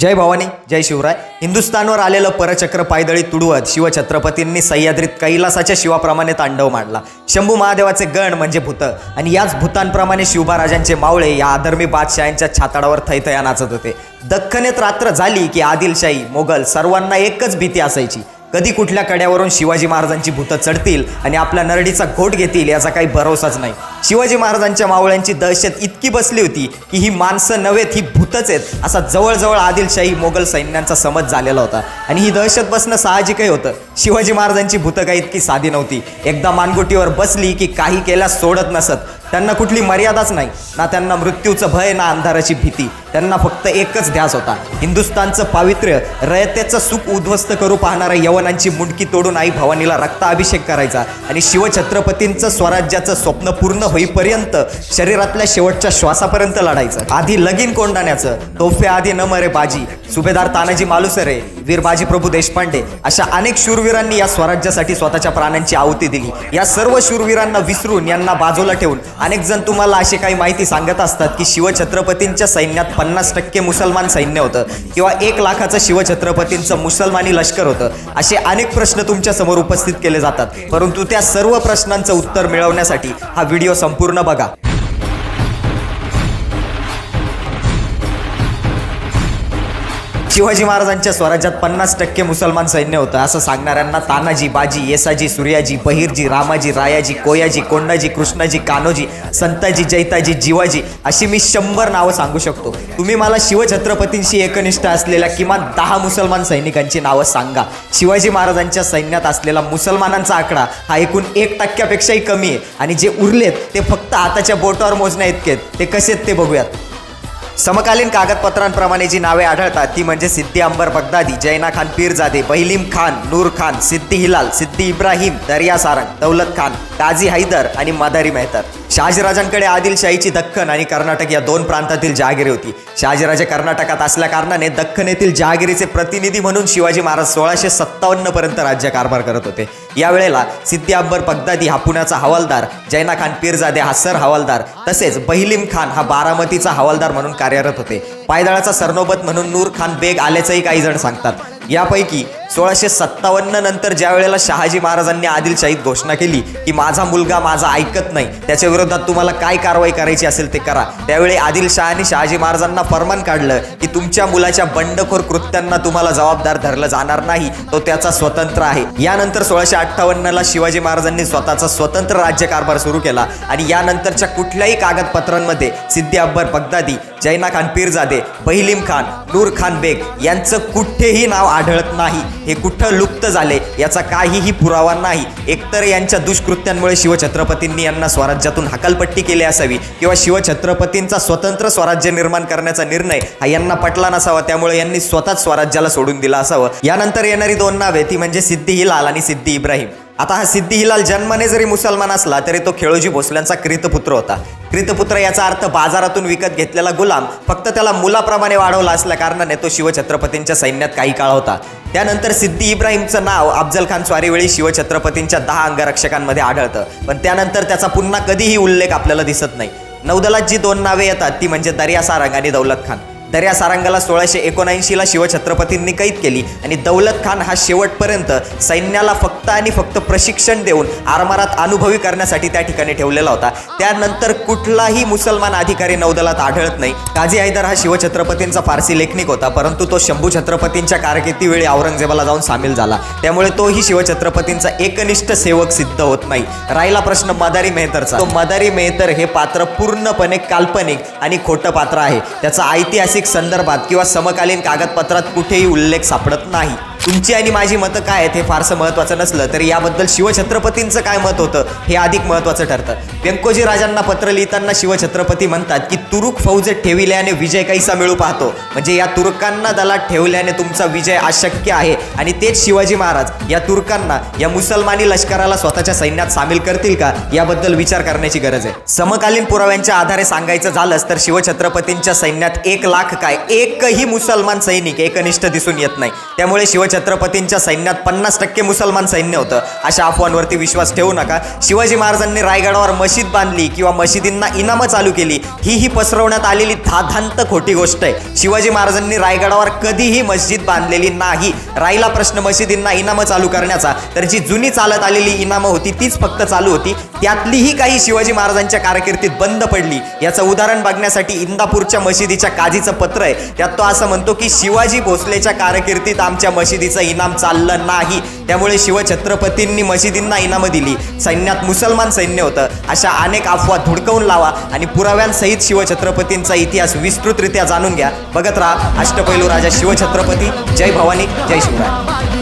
जय भवानी जय शिवराय. हिंदुस्थानवर आलेलं परचक्र पायदळी तुडवत शिवछत्रपतींनी सह्याद्रीत कैलासाच्या शिवाप्रमाणे तांडव मांडला. शंभू महादेवाचे गण म्हणजे भूत आणि याच भूतांप्रमाणे शिवबाराजांचे मावळे या आधर्मी बादशहांच्या छाताडावर थैथया नाचत होते. दख्खनेत रात्र झाली की आदिलशाही मोगल सर्वांना एकच भीती असायची. कधी कुठल्या कड्यावरून शिवाजी महाराजांची भूतं चढतील आणि आपल्या नरडीचा घोट घेतील याचा काही भरोसाच नाही. शिवाजी महाराजांच्या मावळ्यांची दहशत इतकी बसली होती की ही माणसं नव्हेत ही भूतच आहेत असा जवळजवळ आदिलशाही मोगल सैन्यांचा समज झालेला होता. आणि ही दहशत बसणं साहजिकही होतं. शिवाजी महाराजांची भूतं काही इतकी साधी नव्हती. एकदा मानगुटीवर बसली की काही केल्यास सोडत नसत. त्यांना कुठली मर्यादाच नाही. ना त्यांना मृत्यूचं भय ना अंधाराची भीती. त्यांना फक्त एकच ध्यास होता. हिंदुस्थानचं पावित्र्य रयतेचं सुख उद्ध्वस्त करू पाहणाऱ्या यवनांची मुंडकी तोडून आई भवानीला रक्ताभिषेक करायचा आणि शिवछत्रपतींचं स्वराज्याचं स्वप्न पूर्ण होईपर्यंत शरीरातल्या शेवटच्या श्वासापर्यंत लढायचं. आधी लगीन कोंडाण्याचं तोफे आधी न मरे बाजी. सुभेदार तानाजी मालुसरे वीर बाजीप्रभू देशपांडे अशा अनेक शूरवीरांनी या स्वराज्यासाठी स्वतःच्या प्राणांची आहुती दिली. या सर्व शूरवीरांना विसरून यांना बाजूला ठेवून अनेक जण तुम्हाला अशी काही माहिती सांगत असतात की शिवछत्रपतींच्या सैन्यात पन्नास टक्के मुसलमान सैन्य होतं किंवा एक लाखाचं शिवछत्रपतींचं मुसलमानी लष्कर होतं असे अनेक प्रश्न तुमच्यासमोर उपस्थित केले जातात. परंतु त्या सर्व प्रश्नांचं उत्तर मिळवण्यासाठी हा व्हिडिओ संपूर्ण बघा. शिवाजी महाराजांच्या स्वराज्यात पन्नास टक्के मुसलमान सैन्य होतं. असं सांगणाऱ्यांना तानाजी बाजी येसाजी सूर्याजी बहिरजी रामाजी रायाजी कोयाजी कोंडाजी कृष्णाजी कान्होजी संताजी जैताजी जिवाजी अशी मी शंभर नावं सांगू शकतो. तुम्ही मला शिवछत्रपतींशी एकनिष्ठ असलेल्या किमान दहा मुसलमान सैनिकांची नावं सांगा. शिवाजी महाराजांच्या सैन्यात असलेला मुसलमानांचा आकडा हा एकूण एक टक्क्यापेक्षाही कमी आहे. आणि जे उरलेत ते फक्त हाताच्या बोटावर मोजण्या इतकेत ते कसे आहेत ते बघूयात. समकालीन कागदपत्रांप्रमाणे जी नावे आढळतात ती म्हणजे सिद्दी अंबर बगदादी जैना खान पीरजादे बहिलीम खान नूर खान सिद्धी हिलाल सिद्दी इब्राहिम दर्या सारंग दौलत खान काझी हैदर आणि मदारी मेहतर. शहाजीराजांकडे आदिलशाहीची दख्खन आणि कर्नाटक या दोन प्रांतातील जहागिरी होती. शहाजीराजे कर्नाटकात असल्या कारणाने दख्खन येथील जहागिरीचे प्रतिनिधी म्हणून शिवाजी महाराज सोळाशे सत्तावन्न पर्यंत राज्यकारभार करत होते. यावेळेला सिद्दी अंबर बगदादी हा पुण्याचा हवालदार जैना खान पीरजादे हा सर हवालदार तसेच बहिलीम खान हा बारामतीचा हवालदार म्हणून कार्यरत होते. पायदळाचा सरनोबत म्हणून नूर खान बेग आल्याचंही काही जण सांगतात. यापैकी सोळाशे सत्तावन्न नंतर ज्या वेळेला शहाजी महाराजांनी आदिलशाहीत घोषणा केली की माझा मुलगा माझा ऐकत नाही त्याच्या विरोधात तुम्हाला काय कारवाई करायची असेल ते करा. त्यावेळी आदिलशहाने शहाजी महाराजांना फरमान काढलं की तुमच्या मुलाच्या बंडखोर कृत्यांना तुम्हाला जबाबदार धरलं जाणार नाही तो त्याचा स्वतंत्र आहे. यानंतर सोळाशे अठ्ठावन्नला शिवाजी महाराजांनी स्वतःचा स्वतंत्र राज्यकारभार सुरू केला आणि यानंतरच्या कुठल्याही कागदपत्रांमध्ये सिद्धी अकबर बगदादी जैना खान पीरजादे बहिलीम खान नूर खान बेग यांचं कुठेही नाव आढळत नाही. हे कुठं लुप्त झाले? याचा काहीही पुरावा नाही. एकतर यांच्या दुष्कृत्यांमुळे शिवछत्रपतींनी यांना स्वराज्यातून हकालपट्टी केली असावी किंवा शिवछत्रपतींचा स्वतंत्र स्वराज्य निर्माण करण्याचा निर्णय हा यांना पटला नसावा त्यामुळे यांनी स्वतःच स्वराज्याला सोडून दिला असावं. यानंतर येणारी दोन नावे ती म्हणजे सिद्धी हिलाल आणि सिद्धी इब्राहिम. आता हा सिद्धी हिलाल जन्माने जरी मुसलमान असला तरी तो खेळोजी भोसल्यांचा क्रीतपुत्र होता. क्रीतपुत्र याचा अर्थ बाजारातून विकत घेतलेला गुलाम फक्त त्याला मुलाप्रमाणे वाढवला असल्या कारणाने तो शिवछत्रपतींच्या सैन्यात काही काळ होता. त्यानंतर सिद्दी इब्राहिमचं नाव अफजल खान स्वारीवेळी शिवछत्रपतींच्या दहा अंगरक्षकांमध्ये आढळतं. पण त्यानंतर त्याचा पुन्हा कधीही उल्लेख आपल्याला दिसत नाही. नौदलात जी दोन नावे येतात ती म्हणजे दर्या सारंग आणि दौलत खान. दर्या सारंगाला सोळाशे एकोणऐंशीला शिवछत्रपतींनी कैद केली आणि दौलत खान हा शेवटपर्यंत सैन्याला फक्त आणि फक्त प्रशिक्षण देऊन आरमारात अनुभवी करण्यासाठी त्या ठिकाणी ठेवलेला होता. त्यानंतर कुठलाही मुसलमान अधिकारी नौदलात आढळत नाही. काझी हैदर हा शिवछत्रपतींचा फारसी लेखनिक होता परंतु तो शंभू छत्रपतींच्या कारकिर्दीवेळी औरंगजेबाला जाऊन सामील झाला. त्यामुळे तोही शिवछत्रपतींचा एकनिष्ठ सेवक सिद्ध होत नाही. राहिला प्रश्न मदारी मेहतरचा. तो मदारी मेहतर हे पात्र पूर्णपणे काल्पनिक आणि खोटं पात्र आहे. त्याचा ऐतिहासिक ऐतिहासिक संदर्भात किंवा समकालीन कागदपत्रात कुठेही उल्लेख सापडत नाही. तुमची आणि माझी मतं काय आहेत हे फारसं महत्त्वाचं नसलं तरी याबद्दल शिवछत्रपतींचं काय मत होतं हे अधिक महत्त्वाचं ठरतं. व्यंकोजी राजांना पत्र लिहिताना शिवछत्रपती म्हणतात की तुरुक फौज ठेविल्याने विजय कैसा मिळू पाहतो. म्हणजे या तुर्कांना दलात ठेवल्याने तुमचा विजय अशक्य आहे. आणि तेच शिवाजी महाराज या तुर्कांना या मुसलमानी लष्कराला स्वतःच्या सैन्यात सामील करतील का? याबद्दल विचार करण्याची गरज आहे. समकालीन पुराव्यांच्या आधारे सांगायचं झालंच तर शिवछत्रपतींच्या सैन्यात एक लाख लाख काय? एकही मुसलमान सैनिक एकनिष्ठ दिसून येत नाही. त्यामुळे शिवछत्रपतींच्या सैन्यात पन्नास टक्के मुसलमान सैन्य होतं. अशा अफवांवरती विश्वास ठेवू नका. शिवाजी महाराजांनी रायगडावर मशीद बांधली किंवा मशिदींना इनामं चालू केली ही ही पसरवण्यात आलेली धाधांत खोटी गोष्ट आहे. शिवाजी महाराजांनी रायगडावर कधीही मस्जिद बांधलेली नाही. राहिला प्रश्न मशिदींना इनामं चालू करण्याचा. तर जी जुनी चालत आलेली इनामं होती तीच फक्त चालू होती. त्यातलीही काही शिवाजी महाराजांच्या कारकिर्दीत बंद पडली. याचं उदाहरण बघण्यासाठी इंदापूरच्या मशिदीच्या काजीचं पत्र आहे. त्यात तो असं म्हणतो की शिवाजी भोसलेच्या कारकिर्दीत आमच्या मशिदीचं इनाम चाललं नाही. त्यामुळे शिवछत्रपतींनी मशिदींना इनामं दिली. सैन्यात मुसलमान सैन्य होतं. अशा अनेक अफवा धुडकवून लावा आणि पुराव्यांसहित शिवछत्रपतींचा इतिहास विस्तृतरित्या जाणून घ्या. बघत राहा अष्टपैलू राजा शिवछत्रपती. जय भवानी जय शिवराय.